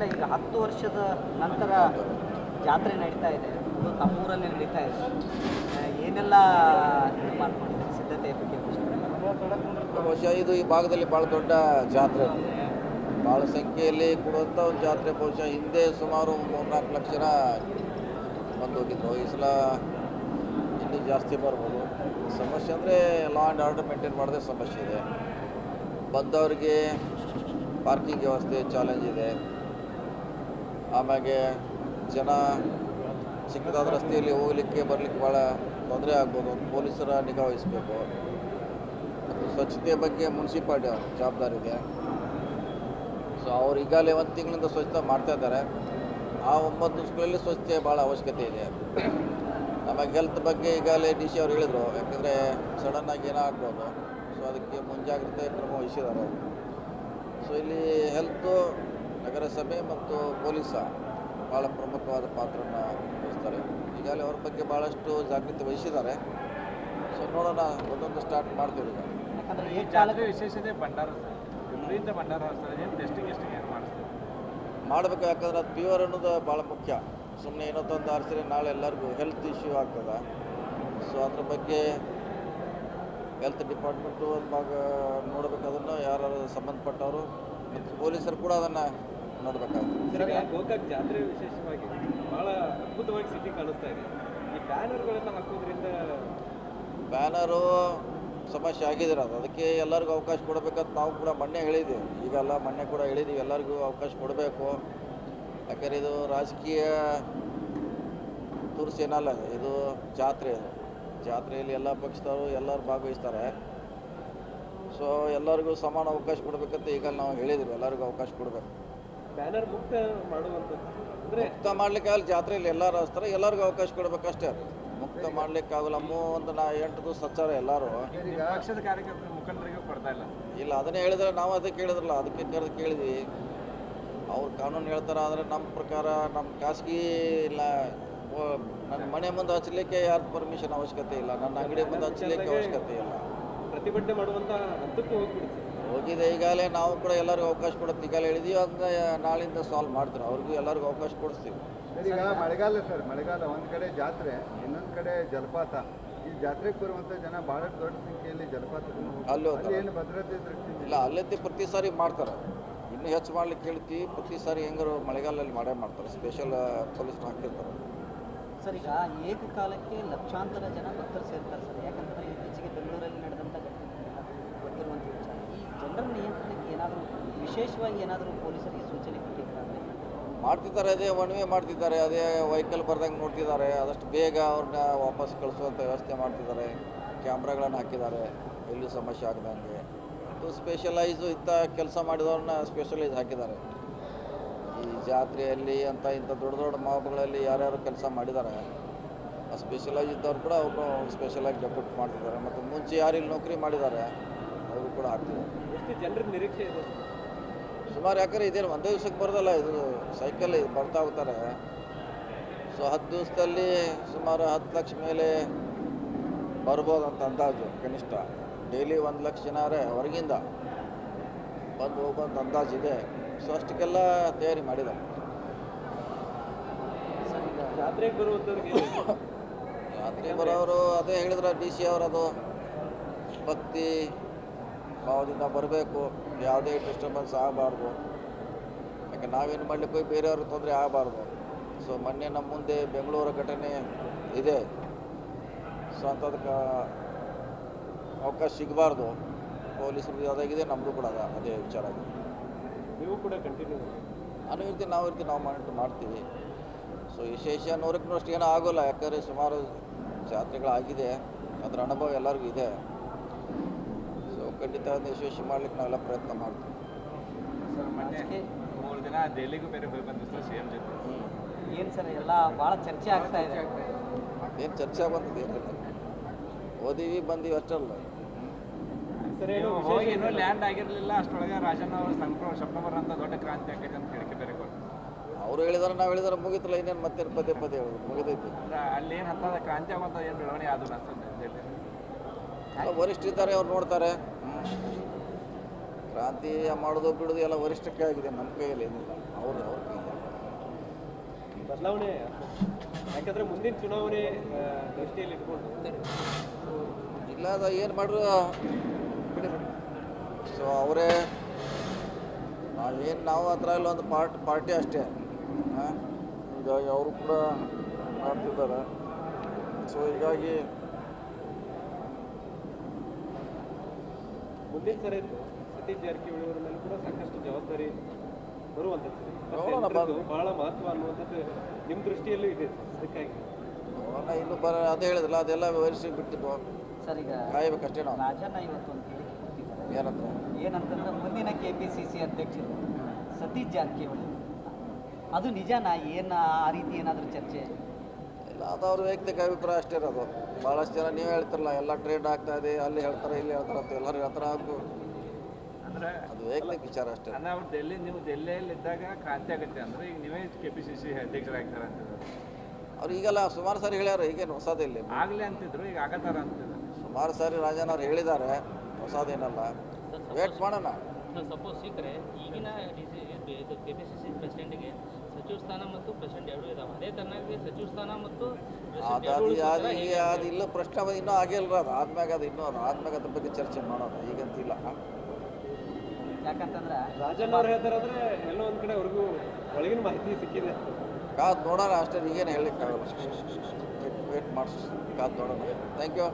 ಆಮೇಲೆ ಈಗ ಹತ್ತು ವರ್ಷದ ನಂತರ ಜಾತ್ರೆ ನಡೀತಾ ಇದೆ. ಅದು ತಮ್ಮೂರಲ್ಲಿ ನಡೀತಾ ಇದೆ. ಏನೆಲ್ಲ ಇದು ಮಾಡ್ಕೊಂಡಿದ್ದಾರೆ ಸಿದ್ಧತೆ ಬಗ್ಗೆ ಬಹುಶಃ ಇದು ಈ ಭಾಗದಲ್ಲಿ ಭಾಳ ದೊಡ್ಡ ಜಾತ್ರೆ. ಭಾಳ ಸಂಖ್ಯೆಯಲ್ಲಿ ಕೊಡುವಂಥ ಒಂದು ಜಾತ್ರೆ. ಬಹುಶಃ ಹಿಂದೆ ಸುಮಾರು ಮೂರ್ನಾಲ್ಕು ಲಕ್ಷ ಜನ ಬಂದು ಹೋಗಿದ್ರು ಈ ಸಲ ಇನ್ನೂ ಜಾಸ್ತಿ ಬರ್ಬೋದು. ಸಮಸ್ಯೆ ಅಂದರೆ ಲಾ ಆ್ಯಂಡ್ ಆರ್ಡರ್ ಮೇಂಟೈನ್ ಮಾಡೋದೇ ಸಮಸ್ಯೆ ಇದೆ. ಬಂದವರಿಗೆ ಪಾರ್ಕಿಂಗ್ ವ್ಯವಸ್ಥೆ ಚಾಲೆಂಜ್ ಇದೆ. ಆಮ್ಯಾಗೆ ಜನ ಚಿಕ್ಕದಾದ ರಸ್ತೆಯಲ್ಲಿ ಹೋಗಲಿಕ್ಕೆ, ಬರಲಿಕ್ಕೆ ಭಾಳ ತೊಂದರೆ ಆಗ್ಬೋದು. ಪೊಲೀಸರ ನಿಗಾ ವಹಿಸಬೇಕು. ಮತ್ತು ಸ್ವಚ್ಛತೆ ಬಗ್ಗೆ ಮುನ್ಸಿಪಾಲ್ಟಿ ಜವಾಬ್ದಾರಿ ಇದೆ ಸೊ ಅವ್ರು ಈಗಾಗಲೇ ಒಂದು ತಿಂಗಳಿಂದ ಸ್ವಚ್ಛತೆ ಮಾಡ್ತಾ ಇದ್ದಾರೆ. ಆ ಒಂಬತ್ತು ದಿವಸಗಳಲ್ಲಿ ಸ್ವಚ್ಛತೆ ಭಾಳ ಅವಶ್ಯಕತೆ ಇದೆ. ನಮಗೆ ಹೆಲ್ತ್ ಬಗ್ಗೆ ಈಗಾಗಲೇ ಡಿ ಸಿ ಅವ್ರು ಹೇಳಿದರು. ಯಾಕಂದರೆ ಸಡನ್ನಾಗಿ ಏನಾಗ್ಬೋದು ಸೊ ಅದಕ್ಕೆ ಮುಂಜಾಗ್ರತೆ ಕ್ರಮ ವಹಿಸಿದ್ದಾರೆ ಸೊ ಇಲ್ಲಿ ಹೆಲ್ತು ನಗರಸಭೆ ಮತ್ತು ಪೊಲೀಸ ಭಾಳ ಪ್ರಮುಖವಾದ ಪಾತ್ರನ ವಹಿಸ್ತಾರೆ. ಈಗಾಗಲೇ ಅವ್ರ ಬಗ್ಗೆ ಭಾಳಷ್ಟು ಜಾಗೃತಿ ವಹಿಸಿದ್ದಾರೆ. ಸೊ ನೋಡೋಣ ಒಂದೊಂದು ಸ್ಟಾರ್ಟ್ ಮಾಡ್ತೀವಿ ಈಗ. ಯಾಕಂದ್ರೆ ಈ ವಿಶೇಷತೆ ಭಂಡಾರ ಸರ್. ವಿಪರೀತ ಭಂಡಾರ ಏನು ಟೆಸ್ಟಿಂಗ್ ಮಾಡ್ತಾರೆ ಏನು ಮಾಡಿಸ್ತಾರೆ? ಮಾಡಬೇಕು ಯಾಕಂದ್ರೆ ಅದು ಪ್ಯೂರ್ ಅನ್ನೋದು ಭಾಳ ಮುಖ್ಯ. ಸುಮ್ಮನೆ ಏನೋ ತಂದು ಆರಿಸಿದ್ರೆ ನಾಳೆ ಎಲ್ಲರಿಗೂ ಹೆಲ್ತ್ ಇಶ್ಯೂ ಆಗ್ತದೆ. ಸೊ ಅದ್ರ ಬಗ್ಗೆ ಹೆಲ್ತ್ ಡಿಪಾರ್ಟ್ಮೆಂಟು ಒಂದು ಭಾಗ ನೋಡಬೇಕು ಅದನ್ನು ಯಾರು ಸಂಬಂಧಪಟ್ಟವರು. ಪೊಲೀಸರು ಕೂಡ ಅದನ್ನು ನೋಡಬೇಕಾಗುತ್ತೆ. ಗೋಕಾಕ್ ಜಾತ್ರೆ ವಿಶೇಷವಾಗಿ ಬಹಳ ಅದ್ಭುತವಾಗಿ ಸಿಟಿ ಕಾಣಿಸ್ತಾ ಇದೆ. ಈ ಹಾಕೋದ್ರಿಂದ ಬ್ಯಾನರು ಸಮಸ್ಯೆ ಆಗಿದ್ರೆ ಅದು. ಅದಕ್ಕೆ ಎಲ್ಲರಿಗೂ ಅವಕಾಶ ಕೊಡಬೇಕಂತ ನಾವು ಕೂಡ ಮೊನ್ನೆ ಹೇಳಿದ್ದೀವಿ. ಈಗಲ್ಲ ಮೊನ್ನೆ ಕೂಡ ಹೇಳಿದ್ದೀವಿ. ಎಲ್ಲರಿಗೂ ಅವಕಾಶ ಕೊಡಬೇಕು. ಯಾಕಂದ್ರೆ ಇದು ರಾಜಕೀಯ ತುರ್ಸೇನಲ್ಲ ಇದು ಜಾತ್ರೆ ಇದು ಜಾತ್ರೆಯಲ್ಲಿ ಎಲ್ಲ ಪಕ್ಷದವರು ಎಲ್ಲರೂ ಭಾಗವಹಿಸ್ತಾರೆ. ಸೊ ಎಲ್ಲರಿಗೂ ಸಮಾನ ಅವಕಾಶ ಕೊಡಬೇಕಂತ ಈಗ ನಾವು ಹೇಳಿದ್ರು ಎಲ್ಲರಿಗೂ ಅವಕಾಶ ಕೊಡಬೇಕು. ಬ್ಯಾನರ್ ಮುಕ್ತ ಮಾಡುವಂಥದ್ದು. ಅಂದರೆ ಮುಕ್ತ ಮಾಡ್ಲಿಕ್ಕಾಗಲ್ಲ ಜಾತ್ರೆಯಲ್ಲಿ ಎಲ್ಲರೂ ಹಚ್ತಾರೆ. ಎಲ್ಲರಿಗೂ ಅವಕಾಶ ಕೊಡಬೇಕಷ್ಟೇ. ಮುಕ್ತ ಮುಕ್ತ ಮಾಡ್ಲಿಕ್ಕಾಗಲ್ಲ ಒಂದು ನಾ ಎಂಟು ದಿವಸ ಹಚ್ಚಾರೆ ಎಲ್ಲರೂ. ಪಕ್ಷದ ಕಾರ್ಯಕರ್ತರ ಮುಖಂಡರಿಗೂ ಕೊಡ್ತಾ ಇಲ್ಲ. ಇಲ್ಲ ಅದನ್ನೇ ಹೇಳಿದ್ರೆ ನಾವು ಅದಕ್ಕೆ ಕೇಳಿದ್ರಲ್ಲ ಅದಕ್ಕೆ ಕರೆದು ಕೇಳಿದ್ವಿ. ಅವ್ರು ಕಾನೂನು ಹೇಳ್ತಾರೆ ಆದರೆ ನಮ್ಮ ಪ್ರಕಾರ ನಮ್ಮ ಖಾಸಗಿ ಇಲ್ಲ ಓ, ನನ್ನ ಮನೆ ಮುಂದೆ ಹಚ್ಚಲಿಕ್ಕೆ ಯಾರು ಪರ್ಮಿಷನ್ ಅವಶ್ಯಕತೆ ಇಲ್ಲ. ನನ್ನ ಅಂಗಡಿ ಮುಂದೆ ಹಚ್ಚಲಿಕ್ಕೆ ಅವಶ್ಯಕತೆ ಇಲ್ಲ. ಪ್ರತಿಭಟನೆ ಮಾಡುವಂತಹ ಹಂತಕ್ಕೂ ಹೋಗ್ಬಿಡುತ್ತೆ. ಹೋಗಿದೆ ಈಗಾಗಲೇ ನಾವು ಕೂಡ ಎಲ್ಲರಿಗೂ ಅವಕಾಶ ಕೊಡುತ್ತೆ. ಈಗಾಗಲೇ ಹೇಳಿದೀವಿ ಅದನ್ನ ನಾಳಿಂದ ಸಾಲ್ವ್ ಮಾಡ್ತಾರೆ ಅವ್ರಿಗೂ ಎಲ್ಲರಿಗೂ ಅವಕಾಶ ಕೊಡಿಸ್ತೀವಿ. ಸರ್, ಈಗ ಮಳೆಗಾಲ ಸರ್ ಮಳೆಗಾಲ ಒಂದು ಕಡೆ ಜಾತ್ರೆ ಇನ್ನೊಂದು ಕಡೆ ಜಲಪಾತ. ಈ ಜಾತ್ರೆಗೆ ಬರುವಂಥ ಜನ ಬಹಳ ದೊಡ್ಡ ಸಂಖ್ಯೆಯಲ್ಲಿ ಜಲಪಾತ ಅಲ್ಲೂ ಏನು ಭದ್ರತೆ ದೃಷ್ಟಿಯಿಂದ ಇಲ್ಲ ಅಲ್ಲೇ ಪ್ರತಿ ಸಾರಿ ಮಾಡ್ತಾರೆ. ಇನ್ನೂ ಹೆಚ್ಚು ಮಾಡ್ಲಿಕ್ಕೆ ಹೇಳ್ತೀವಿ ಪ್ರತಿ ಸಾರಿ ಹೆಂಗಾರು ಮಳೆಗಾಲದಲ್ಲಿ ಮಾಡೇ ಮಾಡ್ತಾರೆ. ಸ್ಪೆಷಲ್ ಪೊಲೀಸ್ ಹಾಕಿರ್ತಾರೆ. ಸರ್ ಈಗ ಏಕಕಾಲಕ್ಕೆ ಲಕ್ಷಾಂತರ ಜನ ಭಕ್ತರು ಸೇರ್ತಾರೆ ಸರ್. ಯಾಕಂತಂದ್ರೆ ಇತ್ತೀಚೆಗೆ ಬೆಂಗಳೂರಲ್ಲಿ ನಡೆದಂಥ ಘಟನೆಗಳೆಲ್ಲ ಗೊತ್ತಿರುವಂಥ ವಿಚಾರ ಈ ಜನರ ನಿಯಂತ್ರಣಕ್ಕೆ ಏನಾದರೂ ವಿಶೇಷವಾಗಿ ಏನಾದರೂ ಪೊಲೀಸರಿಗೆ ಸೂಚನೆ ಕೊಟ್ಟಿದ್ದಾರೆ? ಮಾಡ್ತಿದ್ದಾರೆ ಅದೇ ಒನ್ ವೇ ಮಾಡ್ತಿದ್ದಾರೆ ಅದೇ ವೆಹಿಕಲ್ ಬರ್ದಂಗೆ ನೋಡ್ತಿದ್ದಾರೆ ಆದಷ್ಟು ಬೇಗ ಅವ್ರನ್ನ ವಾಪಸ್ ಕಳಿಸುವಂಥ ವ್ಯವಸ್ಥೆ ಮಾಡ್ತಿದ್ದಾರೆ ಕ್ಯಾಮ್ರಾಗಳನ್ನು ಹಾಕಿದ್ದಾರೆ ಎಲ್ಲೂ ಸಮಸ್ಯೆ ಆಗದಂಗೆ. ಮತ್ತು ಸ್ಪೆಷಲೈಸು ಇಂಥ ಕೆಲಸ ಮಾಡಿದವ್ರನ್ನ ಸ್ಪೆಷಲೈಸ್ ಹಾಕಿದ್ದಾರೆ. ಈ ಜಾತ್ರೆಯಲ್ಲಿ ಅಂತ ಇಂಥ ದೊಡ್ಡ ದೊಡ್ಡ ಮಾಪುಗಳಲ್ಲಿ ಯಾರ್ಯಾರು ಕೆಲಸ ಮಾಡಿದ್ದಾರೆ ಆ ಸ್ಪೆಷಲೈಸ್ ಇದ್ದವ್ರು ಕೂಡ ಅವರು ಸ್ಪೆಷಲಾಗಿ ಡೆಪ್ಯೂಟ್ ಮಾಡ್ತಿದ್ದಾರೆ ಮತ್ತು ಮುಂಚೆ ಯಾರು ಇಲ್ಲಿ ನೌಕರಿ ಮಾಡಿದ್ದಾರೆ ಅವರು ಕೂಡ ಹಾಕ್ತಿದ್ದಾರೆ ಎಷ್ಟು ಜನರ ನಿರೀಕ್ಷೆ ಇದೆ? ಸುಮಾರು ಯಾಕಂದ್ರೆ ಇದೇನು ಒಂದೇ ದಿವ್ಸಕ್ಕೆ ಬರೋದಲ್ಲ ಇದು ಸೈಕಲ್ ಇದು ಬರ್ತಾ ಹೋಗ್ತಾರೆ. ಸೊ ಹತ್ತು ದಿವಸದಲ್ಲಿ ಸುಮಾರು ಹತ್ತು ಲಕ್ಷ ಮೇಲೆ ಬರ್ಬೋದು ಅಂತ ಅಂದಾಜು ಕನಿಷ್ಠ. ಡೈಲಿ ಒಂದು ಲಕ್ಷ ಜನರೇ ಹೊರಗಿಂದ ಬಂದು ಹೋಗುವಂಥ ಅಂದಾಜು ಇದೆ. ಸೊ ಅಷ್ಟಕ್ಕೆಲ್ಲ ತಯಾರಿ ಜಾತ್ರೆಗೆ ಬರುವಂಥವ್ರಿಗೆ ಯಾತ್ರೆ ಬರೋರು ಅದೇ ಹೇಳಿದ್ರೆ ಡಿ ಸಿ ಅವರದು ಭಕ್ತಿ ಭಾವದಿಂದ ಬರಬೇಕು. ಯಾವುದೇ ಡಿಸ್ಟರ್ಬೆನ್ಸ್ ಆಗಬಾರ್ದು. ಯಾಕೆ ನಾವೇನು ಮಾಡಲಿಕ್ಕೆ ಹೋಗಿ ಬೇರೆಯವ್ರಿಗೆ ತೊಂದರೆ ಆಗಬಾರ್ದು. ಸೊ ಮೊನ್ನೆ ನಮ್ಮ ಮುಂದೆ ಬೆಂಗಳೂರು ಘಟನೆ ಇದೆ. ಸೊ ಅಂಥದಕ್ಕೆ ಅವಕಾಶ ಸಿಗಬಾರ್ದು. ಪೊಲೀಸರು ಅದಾಗಿದೆ ನಮ್ಮದು ಕೂಡ ಅದ ಅದೇ ವಿಚಾರ ಆಗಿದೆ ನೀವು ಕೂಡ ಕಂಟಿನ್ಯೂ ನಾನು ಇರ್ತೀನಿ ನಾವು ಇರ್ತೀವಿ ನಾವು ಮಾನಿಟರ್ ಮಾಡ್ತೀವಿ. ಸೊ ವಿಶೇಷ ನೂರಕ್ಕೂ ಅಷ್ಟು ಏನೂ ಆಗೋಲ್ಲ. ಯಾಕಂದರೆ ಸುಮಾರು ಜಾತ್ರೆಗಳಾಗಿದೆ. ಅದರ ಅನುಭವ ಎಲ್ಲರಿಗೂ ಇದೆ. ಸೊ ಖಂಡಿತ ಅದನ್ನ ಯಶಸ್ವಿ ಮಾಡ್ಲಿಕ್ಕೆ ನಾವೆಲ್ಲ ಪ್ರಯತ್ನ ಮಾಡ್ತೀವಿ. ಸರ್ ಮೊನ್ನೆ ಮೂರು ದಿನ ದೆಹಲಿಗೂ ಬೇರೆ ಹೋಗಿ ಬಂದ್ರು ಸರ್ ಸಿ ಎಂ ಜೊತೆ ಏನು ಸರ್ ಎಲ್ಲ ಭಾಳ ಚರ್ಚೆ ಆಗ್ತಾ ಇದೆ. ಏನು ಚರ್ಚೆ ಬಂದಿದೆ ಓದಿವಿ ಬಂದೀವಿ ಅಷ್ಟಲ್ಲ ಸರ್ ಏನು ಹೋಗಿ ಇನ್ನೂ ಲ್ಯಾಂಡ್ ಆಗಿರಲಿಲ್ಲ ಅಷ್ಟೊಳಗೆ ರಾಜಣ್ಣ ಅವರು ಸಂಕ್ರ ಸೆಪ್ಟೆಂಬರ್ ಅಂತ ದೊಡ್ಡ ಕ್ರಾಂತಿ ಆಗೈತೆ ಅಂತ ಹೇಳಿಕೆ ಬೇರೆ ಕೊಟ್ಟು ಅವರು ಹೇಳಿದಾರೆ ನಾವು ಹೇಳಿದಾರೆ ಮುಗಿತಲ್ಲ. ಇನ್ನೇನು ಮತ್ತೆ ಪದೇ ಪದೇ ಹೇಳೋದು ಮುಗಿದೈತಿ. ಅಲ್ಲಿ ಏನು ಹತ್ತದ ಕ್ರಾಂತಿ ಆಗುವಂಥ ಏನು ಬೆಳವಣಿಗೆ ಆದರೂ ಸರ್ ವರಿಷ್ಠ ಇದ್ದಾರೆ ಅವ್ರು ನೋಡ್ತಾರೆ. ಕ್ರಾಂತಿ ಮಾಡೋದು ಬಿಡೋದು ಎಲ್ಲ ವರಿಷ್ಠಕ್ಕೆ ಆಗಿದೆ ನಮ್ಮ ಕೈಯಲ್ಲಿ ಏನಿಲ್ಲ. ಅವ್ರು ಅವ್ರ ಕೈ ಬದಲಾವಣೆ ಯಾಕಂದ್ರೆ ಮುಂದಿನ ಚುನಾವಣೆ ಆ, ದೃಷ್ಟಿಯಲ್ಲಿ ಇಟ್ಕೊಂಡು. ಇಲ್ಲ ಅದು ಏನು ಮಾಡ್ರು? ಬಿಡಿ ಸೊ ಅವರೇ ನಾವೇನು ನಾವು ಇಲ್ಲ ಒಂದು ಪಾರ್ಟ್ ಪಾರ್ಟಿ ಅಷ್ಟೇ. ಹಾಂ ಹೀಗಾಗಿ ಅವರು ಕೂಡ ಮಾಡ್ತಿದ್ದಾರೆ. ಸೊ ಹೀಗಾಗಿ ಮುಂದಿನ ಸರಿ ಸತೀಶ್ ಜಾರಕಿಹೊಳಿ ಅವರ ಮೇಲೆ ಕೂಡ ಸಾಕಷ್ಟು ಜವಾಬ್ದಾರಿ ಬರುವಂಥದ್ದು ಬಹಳ ಮಹತ್ವ ಅನ್ನುವಂಥದ್ದು ನಿಮ್ಮ ದೃಷ್ಟಿಯಲ್ಲೂ ಇದೆ. ಅದಕ್ಕಾಗಿ. ನೋಡೋಣ ಇನ್ನು ಬರ ಅದೇ ಹೇಳಿದ್ರಲ್ಲ ಅದೆಲ್ಲ ವಿವರಿಸಿ ಬಿಟ್ಟಿದ್ದು ಸರ್ ಈಗ ಕಾಯ್ಬೇಕಷ್ಟೇ ನಾವು. ರಾಜಣ್ಣ ಇವತ್ತು ಅಂತ ಹೇಳಿ ಏನಂತ? ಏನಂತಂದ್ರೆ ಮುಂದಿನ ಕೆ ಪಿ ಸಿ ಸಿ ಅಧ್ಯಕ್ಷರು ಸತೀಶ್ ಜಾರಕಿಹೊಳಿ. ಅದು ನಿಜನಾ? ಏನು ಆ ರೀತಿ ಏನಾದರೂ ಚರ್ಚೆ? ಇಲ್ಲ. ಅದು ಅವ್ರ ವೈಯಕ್ತಿಕ ಅಭಿಪ್ರಾಯ ಅಷ್ಟೇ ಇರೋದು. ಭಾಳಷ್ಟು ಜನ ನೀವು ಹೇಳ್ತಿರಲ್ಲ ಎಲ್ಲ ಟ್ರೇಡ್ ಆಗ್ತಾ ಇದೆ ಅಲ್ಲಿ ಹೇಳ್ತಾರೆ ಇಲ್ಲಿ ಹೇಳ್ತಾರೆ ಅಂತ ಎಲ್ಲರೂ ಹೇಳ್ತಾರೆ. ಅದು ಅಂದ್ರೆ ಅದು ವೈಯಕ್ತಿಕ ವಿಚಾರ ಅಷ್ಟೇ. ಅಂದ್ರೆ ಅವ್ರು ಡೆಲ್ಲಿ ನೀವು ಡೆಲ್ಲಿಯಲ್ಲಿ ಇದ್ದಾಗ ಕ್ರಾಂತಿ ಆಗುತ್ತೆ ಅಂದ್ರೆ ಈಗ ನೀವೇ ಕೆ ಪಿ ಸಿ ಸಿ ಅಧ್ಯಕ್ಷರಾಗ್ತಾರೆ ಅಂತ ಅವ್ರು ಈಗೆಲ್ಲ ಸುಮಾರು ಸಾರಿ ಹೇಳ್ಯಾರ ಈಗೇನು ಹೊಸದಿಲ್ಲ ಆಗ್ಲೇ ಅಂತಿದ್ರು ಈಗ ಆಗತ್ತಾರ ಅಂತಿದ್ರು ಸುಮಾರು ಸಾರಿ ರಾಜನ್ ಅವ್ರು ಹೇಳಿದ್ದಾರೆ ಹೊಸದೇನಲ್ಲ. ವೇಟ್ ಮಾಡೋಣ. ಸಪೋಸ್ ಸಿಕ್ಕರೆ ಈಗಿನ ಇದು ಕೆ ಪಿ ಸಿ ಸಿ ಪ್ರೆಸಿಡೆಂಟ್ಗೆ ಸಚಿವ ಸ್ಥಾನ ಮತ್ತು ಪ್ರೆಸಿಡೆಂಟ್ ಎರಡೂ ಇದಾವೆ. ಅದೇ ತರನಾಗಿ ಸಚಿವ ಸ್ಥಾನ ಮತ್ತು ಅದು ಇಲ್ಲ ಪ್ರಶ್ನೆ ಅದು ಇನ್ನೂ ಆಗಿಲ್ಲ ಅದು. ಆದ್ಮ್ಯಾಗ ಅದು ಇನ್ನೂ ಅದು ಆದ್ಮ್ಯಾಗ ಅದ್ರ ಬಗ್ಗೆ ಚರ್ಚೆ ಮಾಡೋಣ ಈಗಂತಿಲ್ಲ. ಯಾಕಂತಂದ್ರೆ ರಾಜಣ್ಣ ಅವ್ರು ಹೇಳ್ತಾರಂದ್ರೆ ಎಲ್ಲೋ ಒಂದ್ ಕಡೆ ಅವ್ರಿಗೂ ಒಳಗಿನ ಮಾಹಿತಿ ಸಿಕ್ಕಿದೆ. ಕಾದು ನೋಡೋಣ ಅಷ್ಟೇ. ಈಗೇನು ಹೇಳಲಿಕ್ಕಾಗಲ್ಲ. ವೇಟ್ ವೇಟ್ ಮಾಡಿಸ್ ಕಾದು ನೋಡೋಣ. Thank you